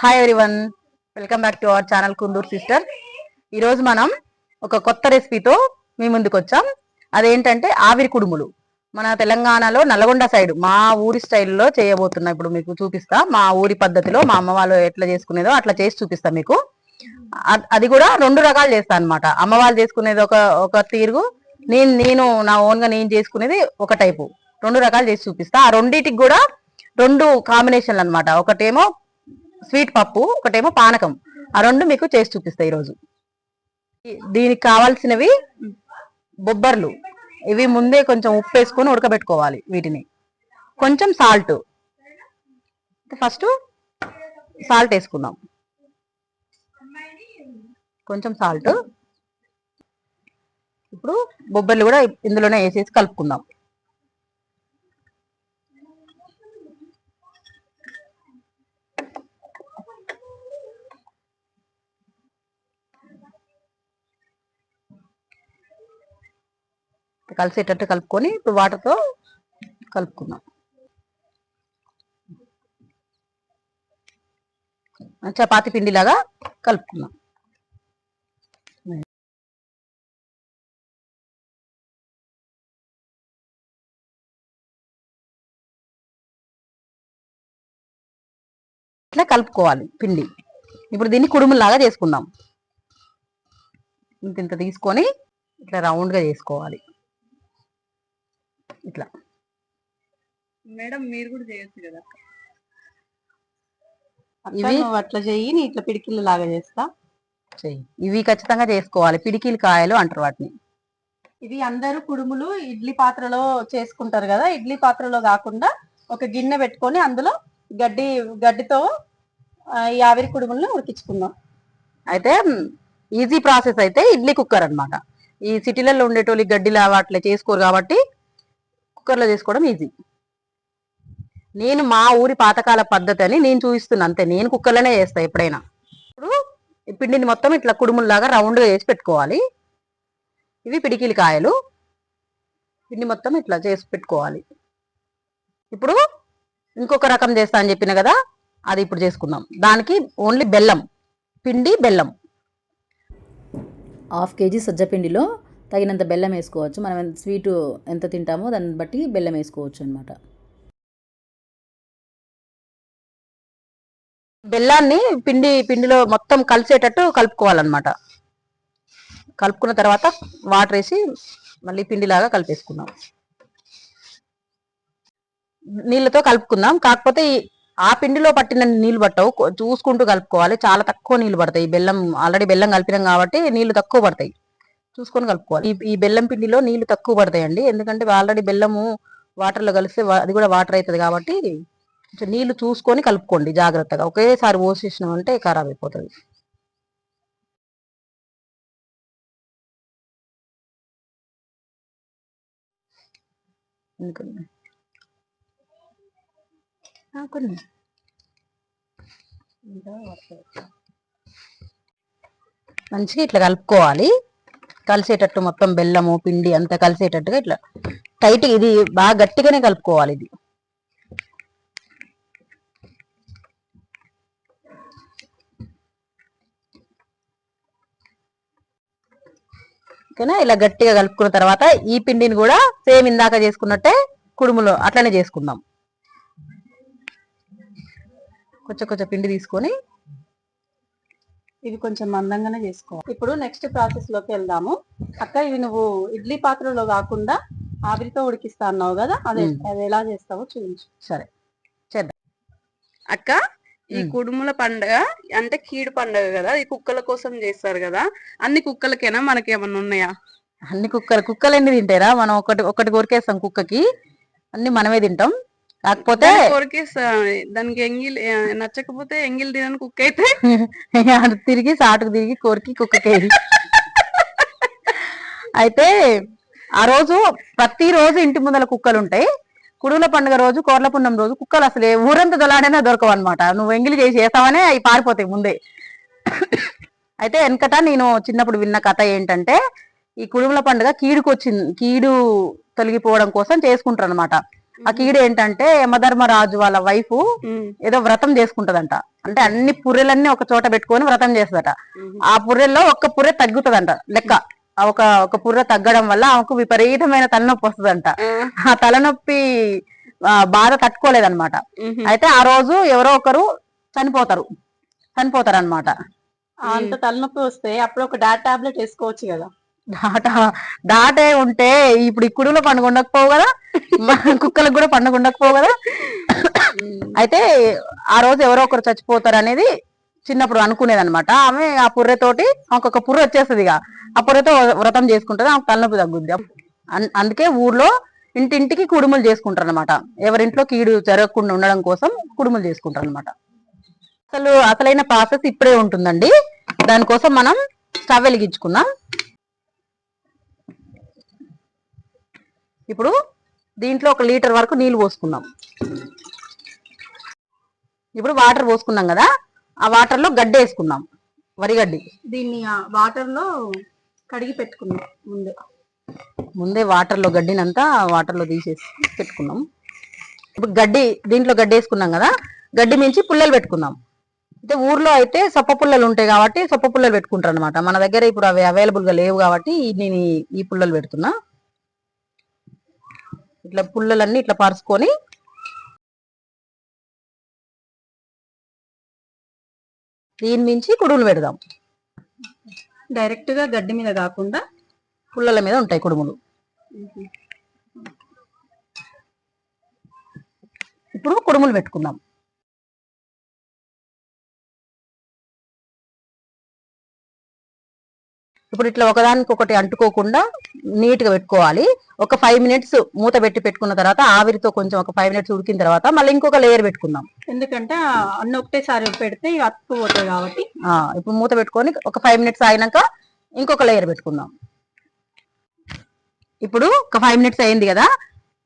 Hi everyone welcome back to our channel Kundur sister ఈరోజు మనం ఒక కొత్త రెసిపీతో మీ ముందుకు వచ్చాం. అదేంటంటే ఆవిరి కుడుములు. మన తెలంగాణలో నల్గొండ సైడ్ మా ఊరి స్టైల్లో చేయబోతున్నా. ఇప్పుడు మీకు చూపిస్తా. మా ఊరి పద్ధతిలో మా అమ్మ వాళ్ళు ఎట్లా చేసుకునేదో అట్లా చేసి చూపిస్తా మీకు. అది కూడా రెండు రకాలు చేస్తా అన్నమాట. అమ్మ వాళ్ళు చేసుకునేది ఒక ఒక తీరు నేను నేను నా ఓన్గా నేను చేసుకునేది ఒక టైపు రెండు రకాలు చేసి చూపిస్తా. ఆ రెండింటికి కూడా రెండు కాంబినేషన్లు అన్నమాట. ఒకటేమో స్వీట్ పప్పు ఒకటేమో పానకం. ఆ రెండు మీకు చేసి చూపిస్తాయి ఈరోజు. దీనికి కావాల్సినవి బొబ్బర్లు. ఇవి ముందే కొంచెం ఉప్పు వేసుకొని ఉడకబెట్టుకోవాలి వీటిని. కొంచెం సాల్ట్. ఫస్ట్ సాల్ట్ వేసుకుందాం. కొంచెం సాల్ట్. ఇప్పుడు బొబ్బర్లు కూడా ఇందులోనే వేసేసి కలుపుకుందాం. కలిసేటట్టు కలుపుకొని ఇప్పుడు వాటర్తో కలుపుకుందాం. చపాతి పిండిలాగా కలుపుకుందాం. ఇట్లా కలుపుకోవాలి పిండి. ఇప్పుడు దీన్ని కుడుములాగా చేసుకుందాం. ఇంత ఇంత తీసుకొని ఇట్లా రౌండ్గా చేసుకోవాలి. ఇట్లా. మేడం మీరు కూడా చేయొచ్చు కదా? ఇవి- అట్లా చెయ్యి నీ ఇట్లా పిడికిళ్ళు లాగా చేస్తా. చెయ్యి. ఇవి ఖచ్చితంగా చేసుకోవాలి. పిడికిలు కాయలు అంటారు వాటిని. ఇవి అందరూ కుడుములు ఇడ్లీ పాత్రలో చేసుకుంటారు కదా. ఇడ్లీ పాత్రలో కాకుండా ఒక గిన్నె పెట్టుకొని అందులో గడ్డి గడ్డితో ఈ ఆవిరి కుడుములను ఉడికించుకుందాం. అయితే ఈజీ ప్రాసెస్ అయితే ఇడ్లీ కుక్కర్ అన్నమాట. ఈ సిటీలలో ఉండేటోళ్ళు గడ్డిలా అట్లా చేసుకోరు కాబట్టి కుక్కర్లో చేసుకోవడం ఈజీ నేను మా ఊరి పాతకాల పద్ధతి అని నేను చూపిస్తున్నా అంతే. నేను కుక్కర్లోనే చేస్తా ఎప్పుడైనా. ఇప్పుడు ఈ పిండిని మొత్తం ఇట్లా కుడుముల్లాగా రౌండ్గా చేసి పెట్టుకోవాలి. ఇవి పిడికిలి కాయలు. పిండి మొత్తం ఇట్లా చేసి పెట్టుకోవాలి. ఇప్పుడు ఇంకొక రకం చేస్తా అని చెప్పిన కదా అది ఇప్పుడు చేసుకుందాం. దానికి ఓన్లీ బెల్లం. పిండి బెల్లం. హాఫ్ కేజీ సజ్జపిండిలో తగినంత బెల్లం వేసుకోవచ్చు. మనం ఎంత స్వీటు ఎంత తింటామో దాన్ని బట్టి బెల్లం వేసుకోవచ్చు అనమాట బెల్లాన్ని పిండి పిండిలో మొత్తం కలిసేటట్టు కలుపుకోవాలన్నమాట. కలుపుకున్న తర్వాత వాటర్ వేసి మళ్ళీ పిండిలాగా కలిపేసుకుందాం. నీళ్ళతో కలుపుకుందాం. కాకపోతే ఆ పిండిలో పట్టిన నీళ్ళు పట్టవు. చూసుకుంటూ కలుపుకోవాలి. చాలా తక్కువ నీళ్ళు పడతాయి. బెల్లం ఆల్రెడీ బెల్లం కలిపినాం కాబట్టి నీళ్ళు తక్కువ పడతాయి. చూసుకొని కలుపుకోవాలి. ఈ బెల్లం పిండిలో నీళ్ళు తక్కువ పడతాయండి. ఎందుకంటే ఆల్రెడీ బెల్లము వాటర్లో కలిస్తే అది కూడా వాటర్ అవుతుంది కాబట్టి కొంచెం నీళ్ళు చూసుకొని కలుపుకోండి జాగ్రత్తగా. ఒకేసారి పోసేసినాం అంటే ఖరాబ్ అయిపోతుంది. కొన్ని. మంచిగా ఇట్లా కలుపుకోవాలి. కలిసేటట్టు మొత్తం బెల్లము పిండి అంతా కలిసేటట్టుగా ఇట్లా టైట్ ఇది బాగా గట్టిగానే కలుపుకోవాలి ఇది. ఓకేనా? ఇలా గట్టిగా కలుపుకున్న తర్వాత ఈ పిండిని కూడా సేమ్ ఇందాక చేసుకున్నట్టే కుడుములో అట్లనే చేసుకుందాం. కొంచెం కొంచెం పిండి తీసుకొని ఇవి కొంచెం మందంగానే చేసుకోవాలి. ఇప్పుడు నెక్స్ట్ ప్రాసెస్లోకి వెళ్దాము. అక్క ఇవి నువ్వు ఇడ్లీ పాత్రలో కాకుండా ఆవిరితో ఉడికిస్తా అన్నావు కదా అదే. అది ఎలా చేస్తావో చూపించు. సరే అక్క ఈ. కుడుముల పండగ అంటే కీడు పండగ కదా ఈ కుక్కల కోసం చేస్తారు కదా అన్ని కుక్కలకేనా మనకి ఏమన్నా ఉన్నాయా? అన్ని కుక్కలు కుక్కలు ఎన్ని తింటారా మనం ఒకటి ఒకటి కొరికేస్తాం కుక్కకి అన్ని మనమే తింటాం. కాకపోతే కొరికేస్తా దానికి ఎంగిల్ నచ్చకపోతే ఎంగిల్ తినని కుక్క అయితే. అటు తిరిగి సాటుకు తిరిగి కొరికి కుక్కకి అయితే ఆ రోజు ప్రతి రోజు ఇంటి ముందల కుక్కలు ఉంటాయి. కుడుల పండుగ రోజు కోర్ల పున్నం రోజు కుక్కలు అసలు ఊరంతా దొలాడైనా దొరకవు అనమాట నువ్వు ఎంగిలి చేసి వేస్తావనే అవి పారిపోతాయి ముందే. అయితే వెనకట నేను చిన్నప్పుడు విన్న కథ ఏంటంటే ఈ కుడుముల పండుగ కీడుకు వచ్చింది కీడు తొలగిపోవడం కోసం చేసుకుంటారు అనమాట ఆ కీడు ఏంటంటే యమధర్మరాజు వాళ్ళ వైఫ్ ఏదో వ్రతం చేసుకుంటదంట. అంటే అన్ని పుర్రెలన్నీ ఒక చోట పెట్టుకొని వ్రతం చేస్తుందట. ఆ పుర్రెల్లో ఒక్క పుర్రె తగ్గుతుందంట లెక్క. ఆ ఒక ఒక పుర్రె తగ్గడం వల్ల ఆమెకు విపరీతమైన తలనొప్పి వస్తుందంట. ఆ, తలనొప్పి బాధ తట్టుకోలేదన్నమాట. అయితే ఆ రోజు ఎవరో ఒకరు చనిపోతారు. చనిపోతారు అనమాట అంత తలనొప్పి వస్తే అప్పుడు ఒక డాట్ టాబ్లెట్ వేసుకోవచ్చు కదా. దాట దాటే ఉంటే ఇప్పుడు ఈ కుడులో పండుగ ఉండకపోవు కదా? కుక్కలకు కూడా పండుగ ఉండకపోవు కదా? అయితే ఆ రోజు ఎవరో ఒకరు చచ్చిపోతారు అనేది చిన్నప్పుడు అనుకునేది అనమాట ఆమె ఆ పుర్రెతోటి ఆమెకు ఒక పుర్రె వచ్చేస్తుంది ఇక. ఆ పుర్రెతో వ్రతం చేసుకుంటుంది ఆమె తలనొప్పి తగ్గుద్ది. అన్- అందుకే ఊర్లో ఇంటింటికి కుడుములు చేసుకుంటారు అనమాట ఎవరింట్లో కీడు జరగకుండా ఉండడం కోసం కుడుములు చేసుకుంటారు అనమాట అసలు అసలైన ప్రాసెస్ ఇప్పుడే ఉంటుందండి. దానికోసం మనం స్టవ్ వెలిగించుకుందాం. ఇప్పుడు దీంట్లో ఒక లీటర్ వరకు నీళ్ళు పోసుకుందాం. ఇప్పుడు వాటర్ పోసుకున్నాం కదా ఆ వాటర్లో గడ్డి వేసుకుందాం. వరిగడ్డి దీన్ని వాటర్లో కడిగి పెట్టుకున్నాం ముందే. ముందే వాటర్లో గడ్డినంతా వాటర్లో తీసేసి పెట్టుకున్నాం. ఇప్పుడు గడ్డి దీంట్లో గడ్డి వేసుకున్నాం కదా గడ్డి మించి పుల్లలు పెట్టుకుందాం. అయితే ఊర్లో అయితే సొప్ప పుల్లలు ఉంటాయి కాబట్టి సొప్ప పుల్లలు పెట్టుకుంటారు అనమాట మన దగ్గర ఇప్పుడు అవి అవైలబుల్గా లేవు కాబట్టి నేను ఈ పుల్లలు పెడుతున్నా. ఇట్లా పుల్లలన్నీ ఇట్లా పరుచుకొని దీని మించి కుడుములు పెడదాం. డైరెక్ట్గా గడ్డి మీద కాకుండా పుల్లల మీద ఉంటాయి కుడుములు. ఇప్పుడు కుడుములు పెట్టుకుందాం. ఇప్పుడు ఇట్లా ఒకదానికి ఒకటి అంటుకోకుండా నీట్గా పెట్టుకోవాలి. ఒక ఫైవ్ మినిట్స్ మూత పెట్టి పెట్టుకున్న తర్వాత ఆవిరితో కొంచెం ఒక ఫైవ్ మినిట్స్ ఉడికిన తర్వాత మళ్ళీ ఇంకొక లేయర్ పెట్టుకుందాం. ఎందుకంటే అన్ని ఒకటేసారి పెడితే అతుక్కుపోతాయి కాబట్టి. ఆ, ఇప్పుడు మూత పెట్టుకొని ఒక ఫైవ్ మినిట్స్ అయినాక ఇంకొక లేయర్ పెట్టుకుందాం. ఇప్పుడు ఒక ఫైవ్ మినిట్స్ అయింది కదా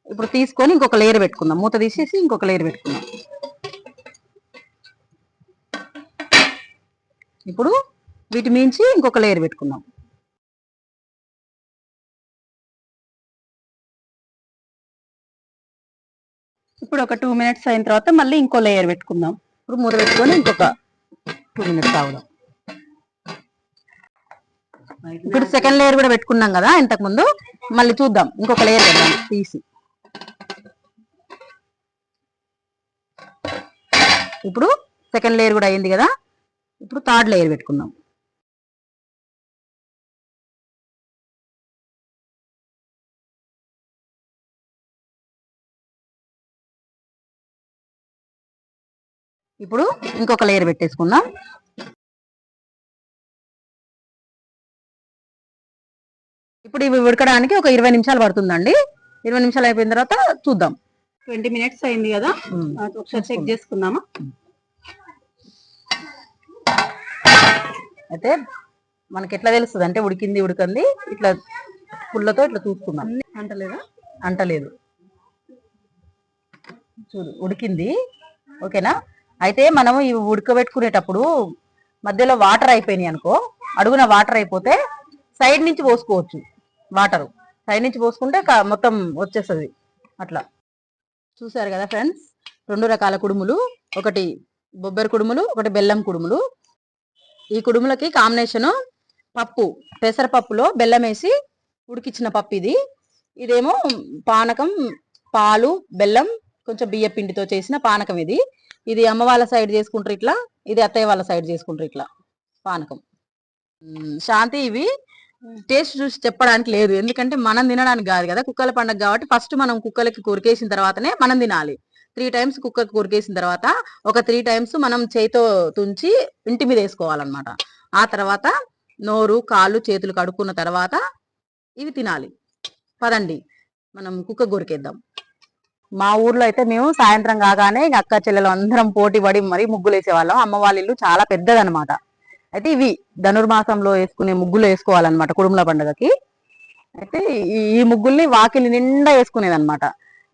ఇప్పుడు తీసుకొని ఇంకొక లేయర్ పెట్టుకుందాం. మూత తీసేసి ఇంకొక లేయర్ పెట్టుకుందాం. ఇప్పుడు వీటి మించి ఇంకొక లేయర్ పెట్టుకుందాం. ఇప్పుడు ఒక టూ మినిట్స్ అయిన తర్వాత మళ్ళీ ఇంకో లేయర్ పెట్టుకుందాం. ఇప్పుడు మూత పెట్టుకొని ఇంకొక టూ మినిట్స్ ఆగుదాం ఇప్పుడు సెకండ్ లేయర్ కూడా పెట్టుకున్నాం కదా ఇంతకు ముందు. మళ్ళీ చూద్దాం. ఇంకొక లేయర్ పెడదాం. తీసి. ఇప్పుడు సెకండ్ లేయర్ కూడా అయింది కదా. ఇప్పుడు థర్డ్ లేయర్ పెట్టుకుందాం. ఇప్పుడు ఇంకొక లేయర్ పెట్టేసుకుందాం. ఇప్పుడు ఇవి ఉడకడానికి ఒక ఇరవై నిమిషాలు పడుతుందండి. ఇరవై నిమిషాలు అయిపోయిన తర్వాత చూద్దాం. ట్వంటీ మినిట్స్ అయింది కదా. ఒకసారి చెక్ చేసుకుందామా? అయితే మనకి ఎట్లా తెలుస్తుంది? అంటే ఉడికింది ఉడికంది ఇట్లా పుల్లతో ఇట్లా చూసుకుందాం. అంటలేదా? అంటలేదు. చూడు ఉడికింది. ఓకేనా? అయితే మనము ఇవి ఉడకబెట్టుకునేటప్పుడు మధ్యలో వాటర్ అయిపోయినాయి అనుకో అడుగున వాటర్ అయిపోతే సైడ్ నుంచి పోసుకోవచ్చు వాటరు. సైడ్ నుంచి పోసుకుంటే మొత్తం వచ్చేస్తుంది అట్లా. చూసారు కదా ఫ్రెండ్స్? రెండు రకాల కుడుములు. ఒకటి బొబ్బరి కుడుములు ఒకటి బెల్లం కుడుములు. ఈ కుడుములకి కాంబినేషన్ పప్పు పెసరపప్పులో బెల్లం వేసి ఉడికిచ్చిన పప్పు ఇది. ఇదేమో పానకం పాలు బెల్లం కొంచెం బియ్య పిండితో చేసిన పానకం ఇది. ఇది అమ్మ వాళ్ళ సైడ్ చేసుకుంటారు ఇట్లా ఇది అత్తయ్య వాళ్ళ సైడ్ చేసుకుంటారు ఇట్లా పానకం. శాంతి ఇవి టేస్ట్ చూసి చెప్పడానికి లేదు. ఎందుకంటే మనం తినడానికి కాదు కదా కుక్కల పండగ కాబట్టి ఫస్ట్ మనం కుక్కలకి కొరికేసిన తర్వాతనే మనం తినాలి. త్రీ టైమ్స్ కుక్కకి కొరికేసిన తర్వాత ఒక త్రీ టైమ్స్ మనం చేతితో తుంచి ఇంటి మీద వేసుకోవాలన్నమాట. ఆ తర్వాత నోరు కాళ్ళు చేతులు కడుక్కున్న తర్వాత ఇవి తినాలి. పదండి మనం కుక్క కొరికేద్దాం. మా ఊర్లో అయితే మేము సాయంత్రం కాగానే అక్క చెల్లెలు అందరం పోటీ పడి మరీ ముగ్గులు వేసేవాళ్ళం అమ్మ వాళ్ళ ఇల్లు చాలా పెద్దదనమాట. అయితే ఇవి ధనుర్మాసంలో వేసుకునే ముగ్గులు వేసుకోవాలన్నమాట కుటుంబ పండుగకి. అయితే ఈ- ఈ ముగ్గుల్ని వాకిలి నిండా వేసుకునేది అనమాట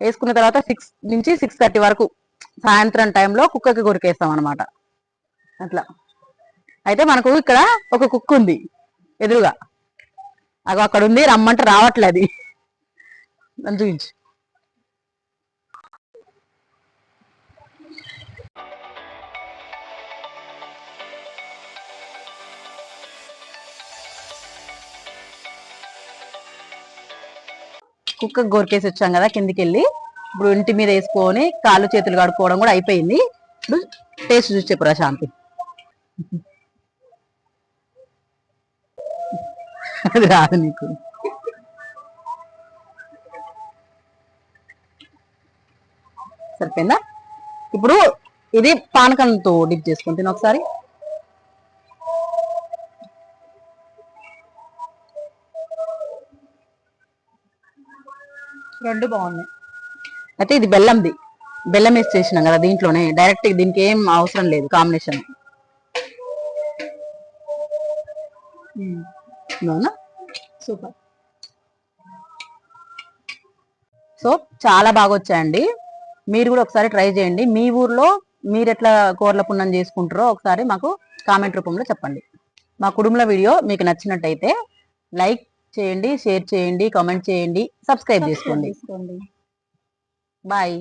వేసుకున్న తర్వాత సిక్స్ నుంచి సిక్స్ థర్టీ వరకు సాయంత్రం టైంలో కుక్కకి కొరికేస్తాం అనమాట అట్లా. అయితే మనకు ఇక్కడ ఒక కుక్క ఉంది ఎదురుగా. అగో అక్కడ ఉంది రమ్మంటే రావట్లేదు అది. చూపించు. కుక్క గోరికేసి వచ్చాం కదా కిందికి వెళ్ళి ఇప్పుడు ఇంటి మీద వేసుకొని కాళ్ళు చేతులు కడుక్కోవడం కూడా అయిపోయింది. ఇప్పుడు టేస్ట్ చూసి చెప్పురా శాంతి అది రాదు నీకు. సరిపోయిందా? ఇప్పుడు ఇది పానకంతో డిప్ చేసుకొని ఒకసారి. రెండు బాగున్నాయి. అయితే ఇది బెల్లంది. బెల్లం వేసి చేసినాం కదా దీంట్లోనే. డైరెక్ట్ దీనికి ఏం అవసరం లేదు కాంబినేషన్ సూపర్. సో చాలా బాగా వచ్చాయండి. మీరు కూడా ఒకసారి ట్రై చేయండి. మీ ఊర్లో మీరు ఎట్లా కూరల పున్నం చేసుకుంటారో ఒకసారి మాకు కామెంట్ రూపంలో చెప్పండి. మా కుటుంబ వీడియో మీకు నచ్చినట్టయితే లైక్ చేయండి షేర్ చేయండి కామెంట్ చేయండి సబ్స్క్రైబ్ చేసుకోండి. బాయ్.